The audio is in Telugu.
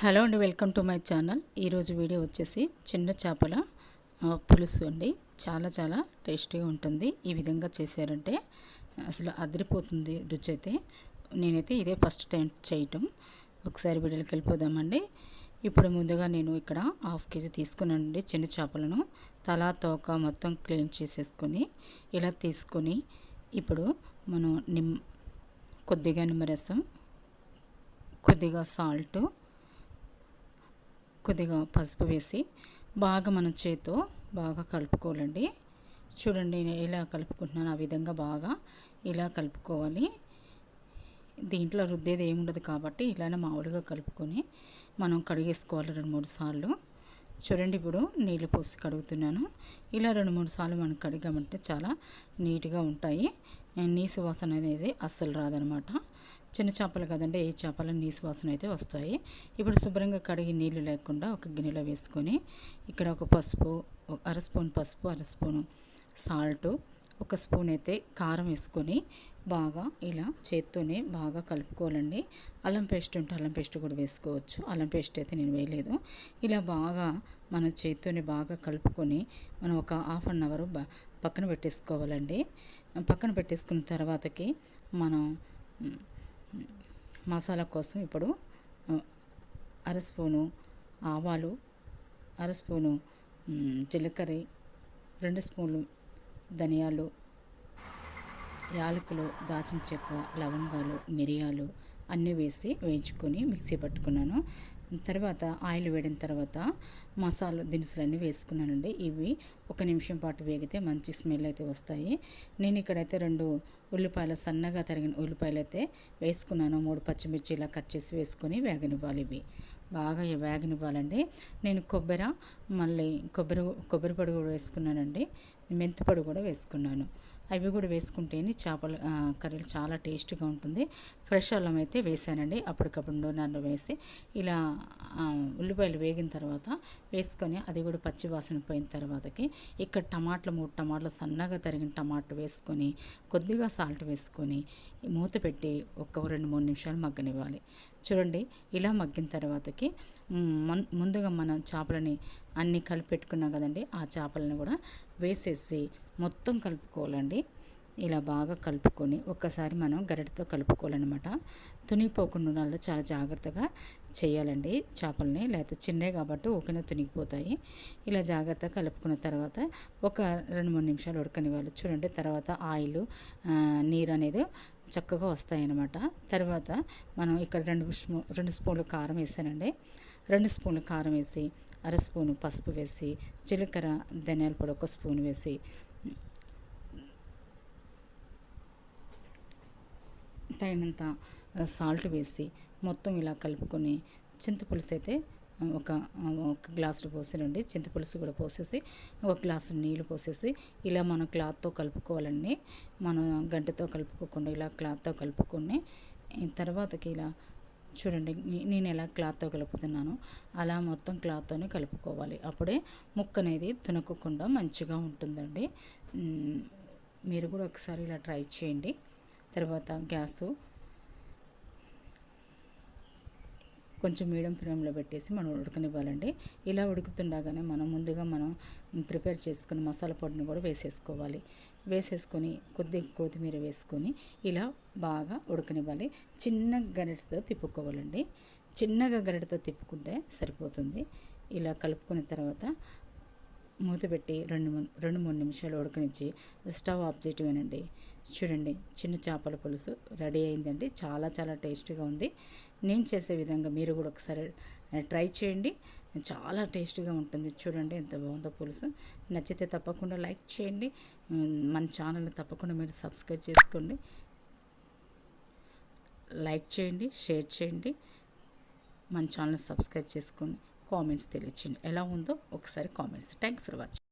హలో అండి వెల్కమ్ టు మై ఛానల్. ఈరోజు వీడియో వచ్చేసి చిన్న చేపల పులుసు అండి. చాలా చాలా టేస్టీగా ఉంటుంది. ఈ విధంగా చేశారంటే అసలు అదిరిపోతుంది రుచి అయితే. నేనైతే ఇదే ఫస్ట్ టైం చేయటం. ఒకసారి వీడియోకి వెళ్ళిపోదామండి. ఇప్పుడు ముందుగా నేను ఇక్కడ హాఫ్ కేజీ తీసుకున్నానండి చిన్న చేపలను. తలా తోక మొత్తం క్లీన్ చేసేసుకొని ఇలా తీసుకొని ఇప్పుడు మనం నిమ్ కొద్దిగా నిమ్మరసం కొద్దిగా సాల్టు కొద్దిగా పసుపు వేసి బాగా మన చేతితో బాగా కలుపుకోవాలండి. చూడండి నేను ఇలా కలుపుకుంటున్నాను ఆ విధంగా బాగా ఇలా కలుపుకోవాలి. దీంట్లో రుద్దేది ఏముండదు కాబట్టి ఇలానే మామూలుగా కలుపుకొని మనం కడిగేసుకోవాలి రెండు మూడు సార్లు. చూడండి ఇప్పుడు నీళ్ళు పోసి కడుగుతున్నాను. ఇలా రెండు మూడు సార్లు మనం కడిగామంటే చాలా నీట్గా ఉంటాయి. నీసు వాసన అనేది అస్సలు రాదనమాట. చిన్న చేపలు కదండి ఏ చేపలు నీసు వాసన అయితే వస్తాయి. ఇప్పుడు శుభ్రంగా కడిగి నీళ్ళు లేకుండా ఒక గిన్నెలో వేసుకొని ఇక్కడ ఒక పసుపు అర స్పూన్ పసుపు అర స్పూను సాల్ట్ ఒక స్పూన్ అయితే కారం వేసుకొని బాగా ఇలా చేత్తోనే బాగా కలుపుకోవాలండి. అల్లం పేస్ట్ ఉంటే అల్లం పేస్ట్ కూడా వేసుకోవచ్చు. అల్లం పేస్ట్ అయితే నేను వేయలేదు. ఇలా బాగా మన చేత్తోనే బాగా కలుపుకొని మనం ఒక హాఫ్ అన్ అవర్ పక్కన పెట్టేసుకోవాలండి. పక్కన పెట్టేసుకున్న తర్వాతకి మనం మసాలా కోసం ఇప్పుడు అర స్పూను ఆవాలు అర స్పూను జీలకర్ర రెండు స్పూన్లు ధనియాలు యాలకులు దాచిన చెక్క లవంగాలు మిరియాలు అన్నీ వేసి వేయించుకొని మిక్సీ పట్టుకున్నాను. తర్వాత ఆయిల్ వేడిన తర్వాత మసాలా దినుసులన్నీ వేసుకున్నానండి. ఇవి ఒక నిమిషం పాటు వేగితే మంచి స్మెల్ అయితే వస్తాయి. నేను ఇక్కడైతే రెండు ఉల్లిపాయలు సన్నగా తరిగిన ఉల్లిపాయలు అయితే వేసుకున్నాను. మూడు పచ్చిమిర్చి ఇలా కట్ చేసి వేసుకొని వేగనివ్వాలి ఇవి. బాగా వేగనివ్వాలండి. నేను కొబ్బరి మళ్ళీ కొబ్బరి కొబ్బరి పొడి కూడా వేసుకున్నానండి. మెంతి పొడి కూడా వేసుకున్నాను. అవి కూడా వేసుకుంటేనే చేపల కర్రీలు చాలా టేస్ట్గా ఉంటుంది. ఫ్రెష్ అల్లం అయితే వేసానండి. అప్పటికప్పుడు నన్ను వేసి ఇలా ఉల్లిపాయలు వేగిన తర్వాత వేసుకొని అది కూడా పచ్చి వాసన పోయిన తర్వాతకి ఇక్కడ టమాటాలు మూడు టమాటాలు సన్నగా తరిగిన టమాటా వేసుకొని కొద్దిగా సాల్ట్ వేసుకొని మూత పెట్టి ఒక రెండు మూడు నిమిషాలు మగ్గనివ్వాలి. చూడండి ఇలా మగ్గిన తర్వాతకి ముందుగా మనం చేపలని అన్నీ కలిపి పెట్టుకున్నాం కదండి ఆ చేపలను కూడా వేసేసి మొత్తం కలుపుకోవాలండి. ఇలా బాగా కలుపుకొని ఒక్కసారి మనం గరిటతో కలుపుకోవాలన్నమాట. తునిగిపోకుండా ఉండాలి చాలా జాగ్రత్తగా చేయాలండి చేపల్ని. లేకపోతే చిన్నవి కాబట్టి ఒకనే తునిగిపోతాయి. ఇలా జాగ్రత్తగా కలుపుకున్న తర్వాత ఒక రెండు మూడు నిమిషాలు ఉడకనివ్వాలి. చూడండి తర్వాత ఆయిల్ నీరు అనేది చక్కగా వస్తాయన్నమాట. తర్వాత మనం ఇక్కడ రెండు స్పూ రెండు స్పూన్లు కారం వేసానండి. రెండు స్పూన్లు కారం వేసి అర స్పూను పసుపు వేసి జీలకర్ర ధనియాల పొడి ఒక స్పూన్ వేసి తగినంత సాల్ట్ వేసి మొత్తం ఇలా కలుపుకొని చింతపులుసు అయితే ఒక ఒక గ్లాసులు పోసానండి చింతపులుసు కూడా పోసేసి ఒక గ్లాసు నీళ్ళు పోసేసి ఇలా మనం క్లాత్తో కలుపుకోవాలండి. మనం గంటతో కలుపుకోకుండా ఇలా క్లాత్తో కలుపుకొని తర్వాతకి ఇలా చూడండి నేను ఎలా క్లాత్తో కలుపుతున్నాను అలా మొత్తం క్లాత్తోనే కలుపుకోవాలి. అప్పుడే ముక్క అనేది తునకకుండా మంచిగా ఉంటుందండి. మీరు కూడా ఒకసారి ఇలా ట్రై చేయండి. తర్వాత గ్యాసు. కొంచెం మీడియం ఫ్లేమ్లో పెట్టేసి మనం ఉడకనివ్వాలండి. ఇలా ఉడుకుతుండగానే మనం ముందుగా మనం ప్రిపేర్ చేసుకుని మసాలా పొడిని కూడా వేసేసుకోవాలి. వేసేసుకొని కొద్దిగా కొత్తిమీర వేసుకొని ఇలా బాగా ఉడకనివ్వాలి. చిన్న గరిటతో తిప్పుకోవాలండి. చిన్నగా గరిటతో తిప్పుకుంటే సరిపోతుంది. ఇలా కలుపుకున్న తర్వాత మూత పెట్టి రెండు రెండు మూడు నిమిషాలు ఉడకనిచ్చి స్టవ్ ఆఫ్ చేయటమేనండి. చూడండి చిన్న చేపల పులుసు రెడీ అయిందండి. చాలా చాలా టేస్ట్గా ఉంది. నేను చేసే విధంగా మీరు కూడా ఒకసారి ట్రై చేయండి. చాలా టేస్ట్గా ఉంటుంది. చూడండి ఎంత బాగుందో పులుసు. నచ్చితే తప్పకుండా లైక్ చేయండి. మన ఛానల్ని తప్పకుండా మీరు సబ్స్క్రైబ్ చేసుకోండి. లైక్ చేయండి షేర్ చేయండి. మన ఛానల్ సబ్స్క్రైబ్ చేసుకోండి. కామెంట్స్ తెలియచేయండి. ఎలా ఉందో ఒకసారి కామెంట్స్. Thank for watching